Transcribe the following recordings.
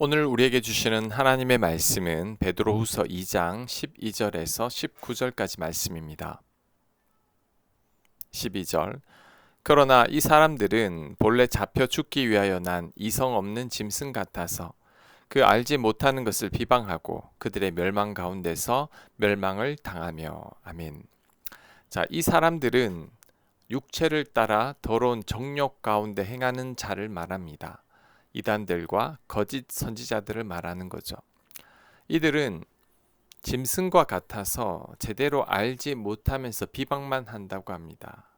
오늘 우리에게 주시는 하나님의 말씀은 베드로후서 2장 12절에서 19절까지 말씀입니다. 12절 그러나 이 사람들은 본래 잡혀 죽기 위하여 난 이성 없는 짐승 같아서 그 알지 못하는 것을 비방하고 그들의 멸망 가운데서 멸망을 당하며 아멘. 자, 이 사람들은 육체를 따라 더러운 정욕 가운데 행하는 자를 말합니다. 이단들과 거짓 선지자들을 말하는 거죠. 이들은 짐승과 같아서 제대로 알지 못하면서 비방만 한다고 합니다.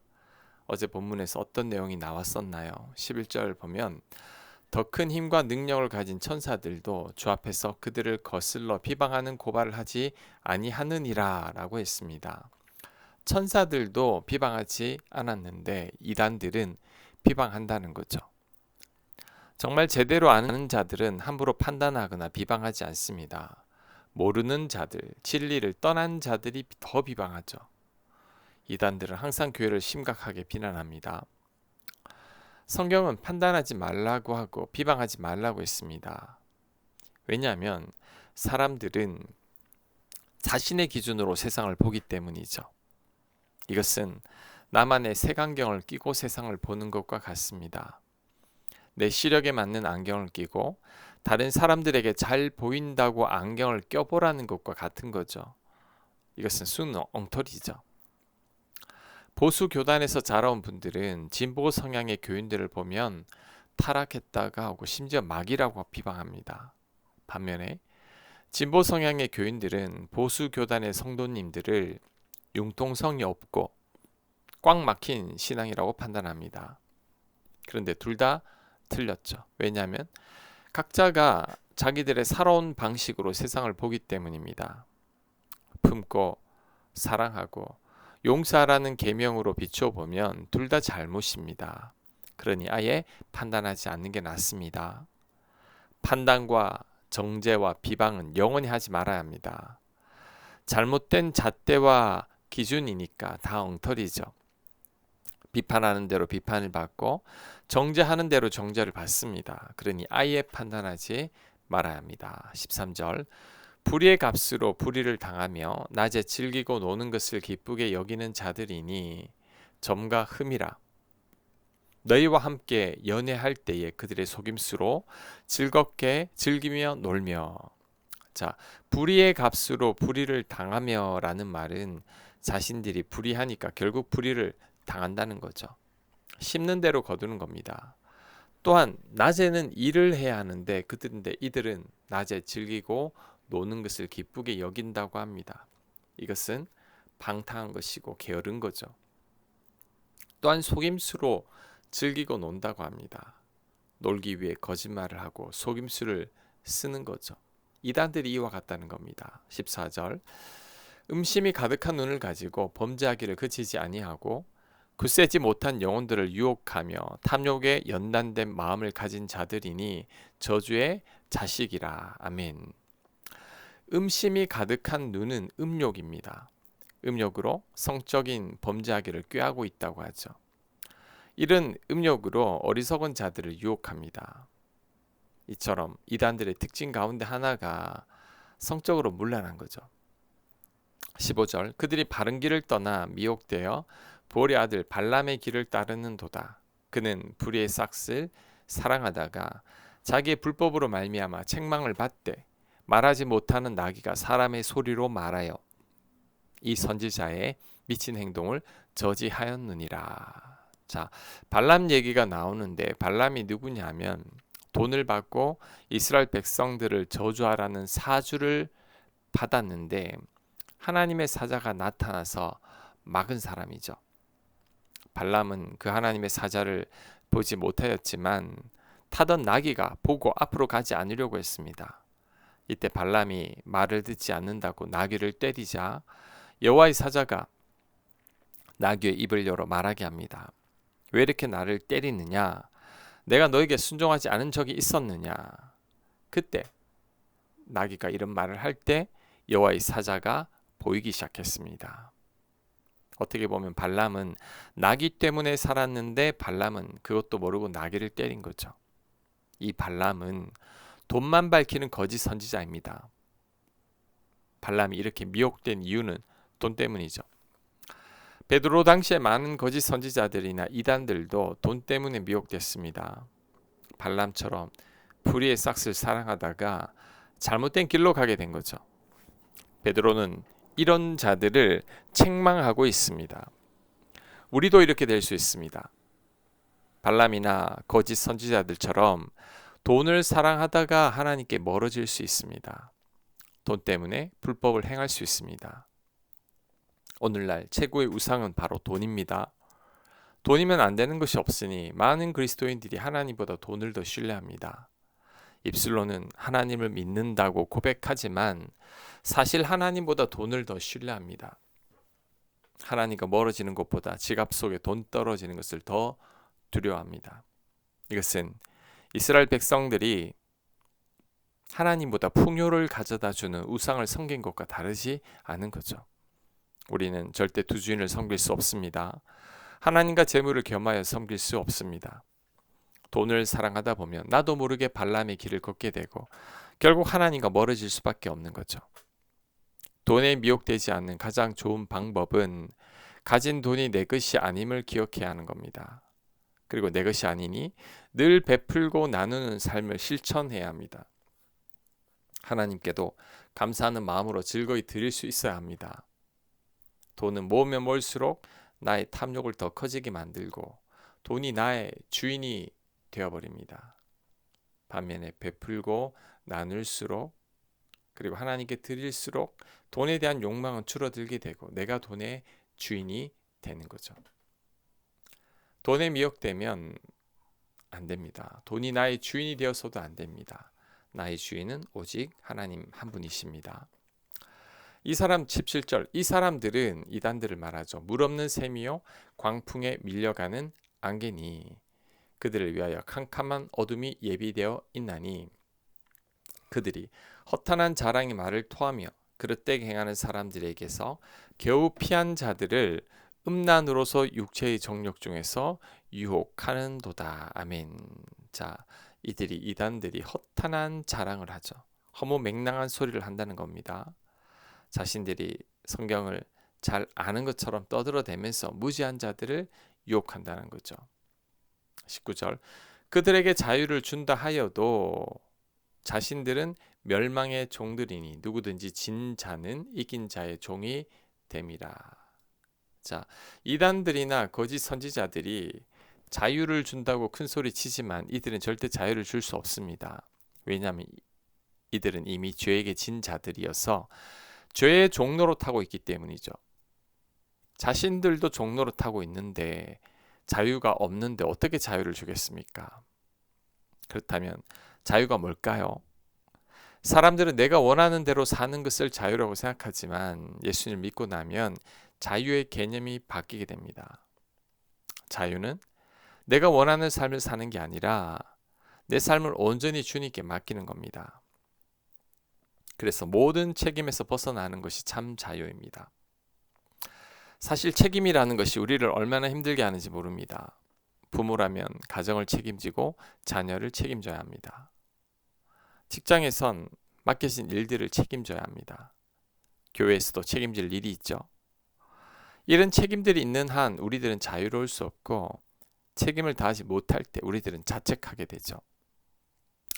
어제 본문에서 어떤 내용이 나왔었나요? 11절 보면 더 큰 힘과 능력을 가진 천사들도 주 앞에서 그들을 거슬러 비방하는 고발을 하지 아니하느니라라고 했습니다. 천사들도 비방하지 않았는데 이단들은 비방한다는 거죠. 정말 제대로 아는 자들은 함부로 판단하거나 비방하지 않습니다. 모르는 자들, 진리를 떠난 자들이 더 비방하죠. 이단들은 항상 교회를 심각하게 비난합니다. 성경은 판단하지 말라고 하고 비방하지 말라고 했습니다. 왜냐하면 사람들은 자신의 기준으로 세상을 보기 때문이죠. 이것은 나만의 색안경을 끼고 세상을 보는 것과 같습니다. 내 시력에 맞는 안경을 끼고 다른 사람들에게 잘 보인다고 안경을 껴보라는 것과 같은 거죠. 이것은 순 엉터리죠. 보수 교단에서 자라온 분들은 진보 성향의 교인들을 보면 타락했다가 하고 심지어 막이라고 비방합니다. 반면에 진보 성향의 교인들은 보수 교단의 성도님들을 융통성이 없고 꽉 막힌 신앙이라고 판단합니다. 그런데 둘 다 틀렸죠. 왜냐하면 각자가 자기들의 살아온 방식으로 세상을 보기 때문입니다. 품고 사랑하고 용서라는 계명으로 비추어 보면 둘 다 잘못입니다. 그러니 아예 판단하지 않는 게 낫습니다. 판단과 정죄와 비방은 영원히 하지 말아야 합니다. 잘못된 잣대와 기준이니까 다 엉터리죠. 비판하는 대로 비판을 받고 정죄하는 대로 정죄를 받습니다. 그러니 아예 판단하지 말아야 합니다. 13절 불의의 값으로 불의를 당하며 낮에 즐기고 노는 것을 기쁘게 여기는 자들이니 점과 흠이라 너희와 함께 연애할 때에 그들의 속임수로 즐겁게 즐기며 놀며 자 불의의 값으로 불의를 당하며라는 말은 자신들이 불의하니까 결국 불의를 당한다는 거죠. 심는 대로 거두는 겁니다. 또한 낮에는 일을 해야 하는데 그들인데 이들은 낮에 즐기고 노는 것을 기쁘게 여긴다고 합니다. 이것은 방탕한 것이고 게으른 거죠. 또한 속임수로 즐기고 논다고 합니다. 놀기 위해 거짓말을 하고 속임수를 쓰는 거죠. 이단들이 이와 같다는 겁니다. 14절 음심이 가득한 눈을 가지고 범죄하기를 그치지 아니하고 굳세지 못한 영혼들을 유혹하며 탐욕에 연단된 마음을 가진 자들이니 저주의 자식이라. 아멘. 음심이 가득한 눈은 음욕입니다. 음욕으로 성적인 범죄하기를 꾀하고 있다고 하죠. 이런 음욕으로 어리석은 자들을 유혹합니다. 이처럼 이단들의 특징 가운데 하나가 성적으로 문란한 거죠. 15절 그들이 바른 길을 떠나 미혹되어 보리 아들 발람의 길을 따르는 도다. 그는 불의의 싹을 사랑하다가 자기의 불법으로 말미암아 책망을 받되 말하지 못하는 나귀가 사람의 소리로 말하여 이 선지자의 미친 행동을 저지하였느니라. 자, 발람 얘기가 나오는데 발람이 누구냐면 돈을 받고 이스라엘 백성들을 저주하라는 사주를 받았는데 하나님의 사자가 나타나서 막은 사람이죠. 발람은 그 하나님의 사자를 보지 못하였지만 타던 나귀가 보고 앞으로 가지 않으려고 했습니다. 이때 발람이 말을 듣지 않는다고 나귀를 때리자 여호와의 사자가 나귀의 입을 열어 말하게 합니다. 왜 이렇게 나를 때리느냐? 내가 너에게 순종하지 않은 적이 있었느냐? 그때 나귀가 이런 말을 할 때 여호와의 사자가 보이기 시작했습니다. 어떻게 보면 발람은 나귀 때문에 살았는데 발람은 그것도 모르고 나귀를 때린 거죠. 이 발람은 돈만 밝히는 거짓 선지자입니다. 발람이 이렇게 미혹된 이유는 돈 때문이죠. 베드로 당시에 많은 거짓 선지자들이나 이단들도 돈 때문에 미혹됐습니다. 발람처럼 불의의 싹을 사랑하다가 잘못된 길로 가게 된 거죠. 베드로는 이런 자들을 책망하고 있습니다. 우리도 이렇게 될 수 있습니다. 발람이나 거짓 선지자들처럼 돈을 사랑하다가 하나님께 멀어질 수 있습니다. 돈 때문에 불법을 행할 수 있습니다. 오늘날 최고의 우상은 바로 돈입니다. 돈이면 안 되는 것이 없으니 많은 그리스도인들이 하나님보다 돈을 더 신뢰합니다. 입술로는 하나님을 믿는다고 고백하지만 사실 하나님보다 돈을 더 신뢰합니다. 하나님과 멀어지는 것보다 지갑 속에 돈 떨어지는 것을 더 두려워합니다. 이것은 이스라엘 백성들이 하나님보다 풍요를 가져다 주는 우상을 섬긴 것과 다르지 않은 거죠. 우리는 절대 두 주인을 섬길 수 없습니다. 하나님과 재물을 겸하여 섬길 수 없습니다. 돈을 사랑하다 보면 나도 모르게 발람의 길을 걷게 되고 결국 하나님과 멀어질 수밖에 없는 거죠. 돈에 미혹되지 않는 가장 좋은 방법은 가진 돈이 내 것이 아님을 기억해야 하는 겁니다. 그리고 내 것이 아니니 늘 베풀고 나누는 삶을 실천해야 합니다. 하나님께도 감사하는 마음으로 즐거이 드릴 수 있어야 합니다. 돈은 모으면 모을수록 나의 탐욕을 더 커지게 만들고 돈이 나의 주인이 되어버립니다. 반면에 베풀고 나눌수록 그리고 하나님께 드릴수록 돈에 대한 욕망은 줄어들게 되고 내가 돈의 주인이 되는 거죠. 돈에 미혹되면 안 됩니다. 돈이 나의 주인이 되어서도 안 됩니다. 나의 주인은 오직 하나님 한 분이십니다. 이 사람 17절 이 사람들은 이단들을 말하죠. 물 없는 샘이요 광풍에 밀려가는 안개니 그들을 위하여 캄캄한 어둠이 예비되어 있나니 그들이 허탄한 자랑의 말을 토하며 그릇되게 행하는 사람들에게서 겨우 피한 자들을 음란으로서 육체의 정력 중에서 유혹하는도다. 아멘. 자, 이들이 이단들이 허탄한 자랑을 하죠. 허무 맹랑한 소리를 한다는 겁니다. 자신들이 성경을 잘 아는 것처럼 떠들어대면서 무지한 자들을 유혹한다는 거죠. 19절 그들에게 자유를 준다 하여도 자신들은 멸망의 종들이니 누구든지 진 자는 이긴 자의 종이 됨이라. 자, 이단들이나 거짓 선지자들이 자유를 준다고 큰 소리 치지만 이들은 절대 자유를 줄 수 없습니다. 왜냐하면 이들은 이미 죄에게 진 자들이어서 죄의 종로로 타고 있기 때문이죠. 자신들도 종로로 타고 있는데 자유가 없는데 어떻게 자유를 주겠습니까? 그렇다면 자유가 뭘까요? 사람들은 내가 원하는 대로 사는 것을 자유라고 생각하지만 예수님을 믿고 나면 자유의 개념이 바뀌게 됩니다. 자유는 내가 원하는 삶을 사는 게 아니라 내 삶을 온전히 주님께 맡기는 겁니다. 그래서 모든 책임에서 벗어나는 것이 참 자유입니다. 사실 책임이라는 것이 우리를 얼마나 힘들게 하는지 모릅니다. 부모라면 가정을 책임지고 자녀를 책임져야 합니다. 직장에선 맡겨진 일들을 책임져야 합니다. 교회에서도 책임질 일이 있죠. 이런 책임들이 있는 한 우리들은 자유로울 수 없고 책임을 다하지 못할 때 우리들은 자책하게 되죠.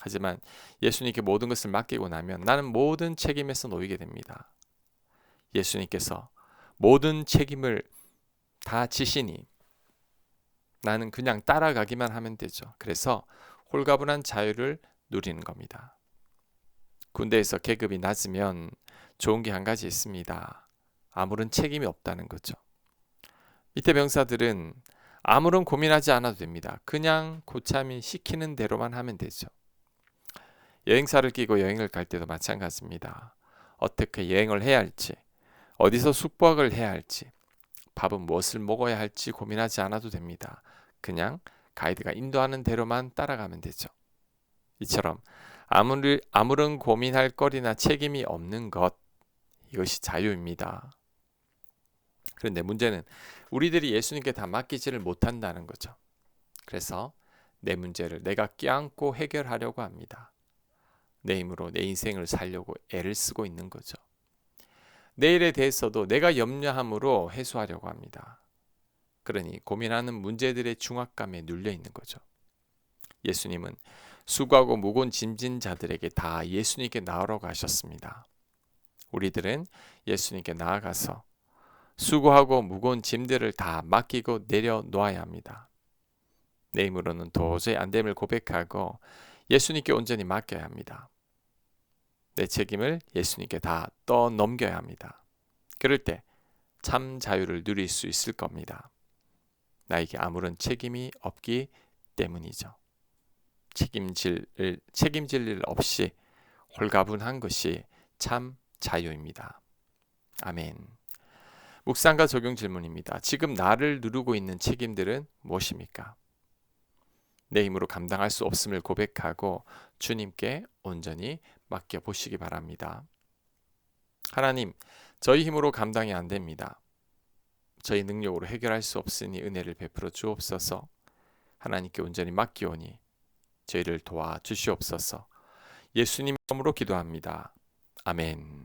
하지만 예수님께 모든 것을 맡기고 나면 나는 모든 책임에서 놓이게 됩니다. 예수님께서 모든 책임을 다 지시니 나는 그냥 따라가기만 하면 되죠. 그래서 홀가분한 자유를 누리는 겁니다. 군대에서 계급이 낮으면 좋은 게 한 가지 있습니다. 아무런 책임이 없다는 거죠. 밑에 병사들은 아무런 고민하지 않아도 됩니다. 그냥 고참이 시키는 대로만 하면 되죠. 여행사를 끼고 여행을 갈 때도 마찬가지입니다. 어떻게 여행을 해야 할지, 어디서 숙박을 해야 할지, 밥은 무엇을 먹어야 할지 고민하지 않아도 됩니다. 그냥 가이드가 인도하는 대로만 따라가면 되죠. 이처럼 아무리, 아무런 고민할 거리나 책임이 없는 것 이것이 자유입니다. 그런데 문제는 우리들이 예수님께 다 맡기지를 못한다는 거죠. 그래서 내 문제를 내가 껴안고 해결하려고 합니다. 내 힘으로 내 인생을 살려고 애를 쓰고 있는 거죠. 내일에 대해서도 내가 염려함으로 해소하려고 합니다. 그러니 고민하는 문제들의 중압감에 눌려 있는 거죠. 예수님은 수고하고 무거운 짐진 자들에게 다 예수님께 나오라고 하셨습니다. 우리들은 예수님께 나아가서 수고하고 무거운 짐들을 다 맡기고 내려놓아야 합니다. 내 힘으로는 도저히 안 됨을 고백하고 예수님께 온전히 맡겨야 합니다. 내 책임을 예수님께 다 떠넘겨야 합니다. 그럴 때 참 자유를 누릴 수 있을 겁니다. 나에게 아무런 책임이 없기 때문이죠. 책임질 책임질 일 없이 홀가분한 것이 참 자유입니다. 아멘. 묵상과 적용 질문입니다. 지금 나를 누르고 있는 책임들은 무엇입니까? 내 힘으로 감당할 수 없음을 고백하고 주님께 온전히 맡겨 보시기 바랍니다. 하나님, 저희 힘으로 감당이 안 됩니다. 저희 능력으로 해결할 수 없으니 은혜를 베풀어 주옵소서. 하나님께 온전히 맡기오니 저희를 도와 주시옵소서. 예수님 이름으로 기도합니다. 아멘.